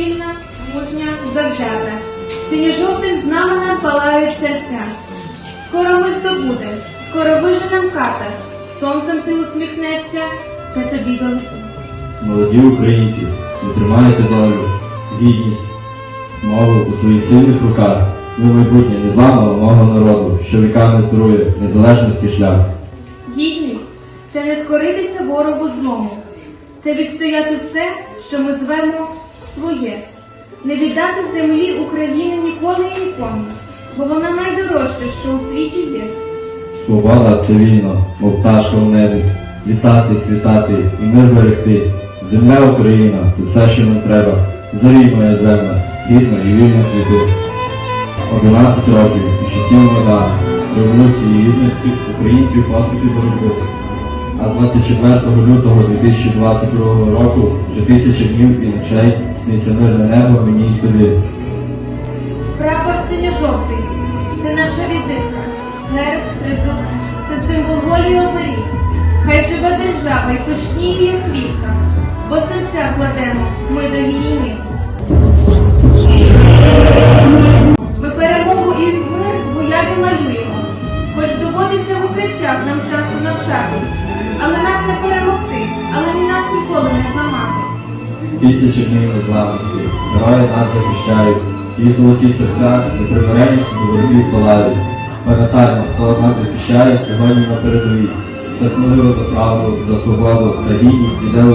сильна, мужня, завзята. Синьо-жовтим знаменем палають серця. Скоро ми здобудем, скоро виженем ката. Сонцем ти усміхнешся, це тобі до. Молоді українці, ви тримаєте долю, гідність, мову у своїх сильних руках. Ви майбутнє незламного мого народу, що віками трує незалежності шлях. Гідність це не скоритися ворогу злому, це відстояти все, що ми звемо своє, не віддати землі України ніколи і нікому, бо вона найдорожча, що у світі є. Свобода це мов пташка в небі. Літати, світати і мир берегти. Земля Україна це все, що нам треба. Зорій моя земля, гідна і вільна світу. 11 років і часів Майдану, революції гідності українців поступі боротьби. А з 24 лютого 2022 року вже тисячі днів і ночей сниться мирне небо мені й тобі. Прапор синьо-жовтий це наша візитка, герб, тризуб, це символ волі і оберіг. Хай живе держава і пишніє як квітка, бо серця кладемо ми до війни. Ми перемогу і мир в уяві малюємо, хоч доводиться в укриттях нам часто навчатись, але нас не Тисячі днів незламності, герої нас захищають, і золоті серця непримиренністю до ворогів палають. Пам'ятаємо, хто нас захищає сьогодні на передовій. та сміливо за правду, за свободу, та гідність іде у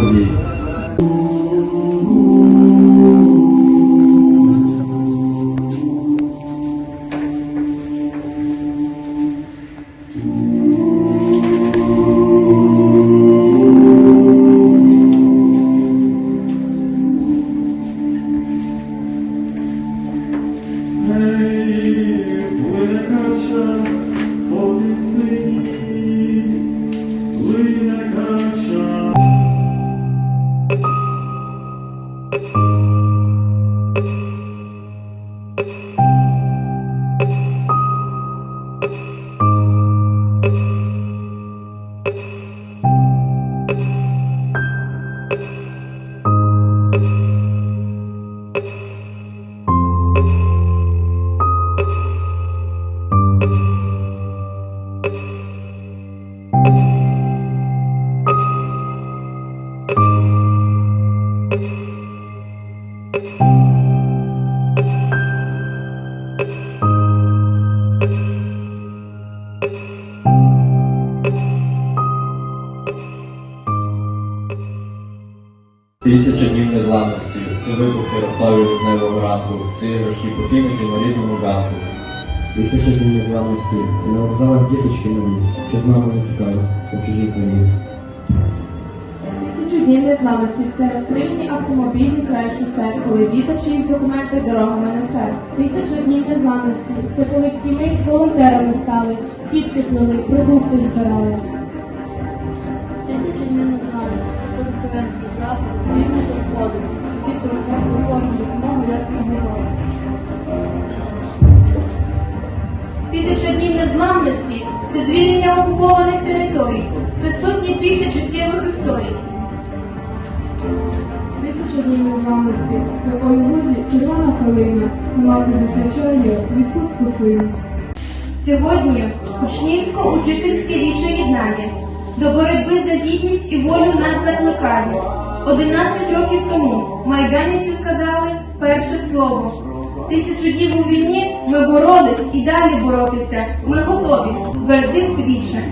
Тисяча днів незламності, це вибухи раптові рудневого ранку, це іграшки покинуті на рідному ганку. Тисяча днів незламності, це на вокзалах діточки нові, що з мамою тікали по чужій країні. Тисячу днів незламності це розстріляні автомобільні край шосе, коли вітер чиїсь документи дорогами несе. Тисяча днів незламності це коли всі ми волонтерами стали, сітки плели, продукти збирали. Це завтра, своїми до сходу, світ розказував кожну допомогу, як пробували. Тисяча днів незламності це звільнення окупованих територій, це сотні тисяч життєвих історій. Тисяча днів незламності це ой лузі червона калина, це мати зустрічає відпустку сину. Сьогодні учнівсько-учительське річне єднання до боротьби за гідність і волю нас закликає. 11 років тому майданіці сказали перше слово. Тисячу днів у війні ми боролись і далі боротися. Ми готові. Вердикт віче.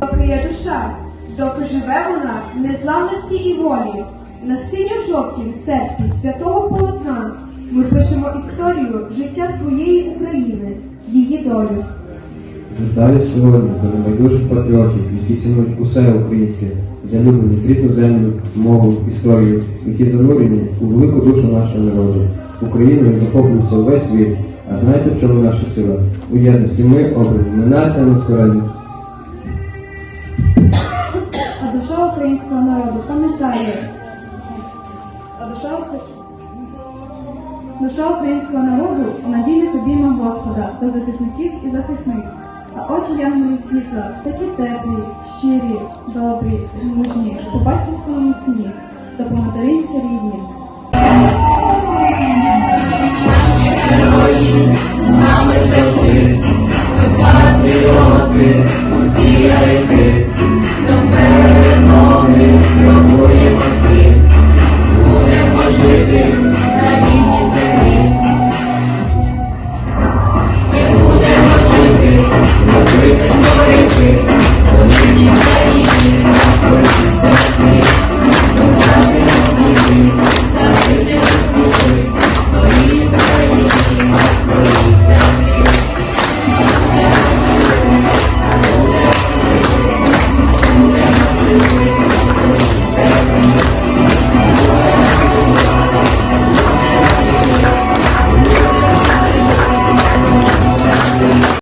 Доки є душа, доки живе вона в незламності і волі, на синьо-жовтім серці святого полотна ми пишемо історію життя своєї України, її долю. Звертаюсь сьогодні до небайдужих патріотів, які цінують усе українське, залюблені рідну землю, мову, історію, які занурені у велику душу нашого народу. Україною захоплюється увесь світ. А знаєте, в чому наша сила? У єдності ми обрані, ми нація нескорені. А душа українського народу пам'ятає. А душа, душа українського народу у надійних обіймах Господа та захисників і захисниць. А очі янголів світла такі теплі, щирі, добрі, мужні, по батьківському міцні, то по материнськи рідні. Наші герої з нами завжди, ми патріоти,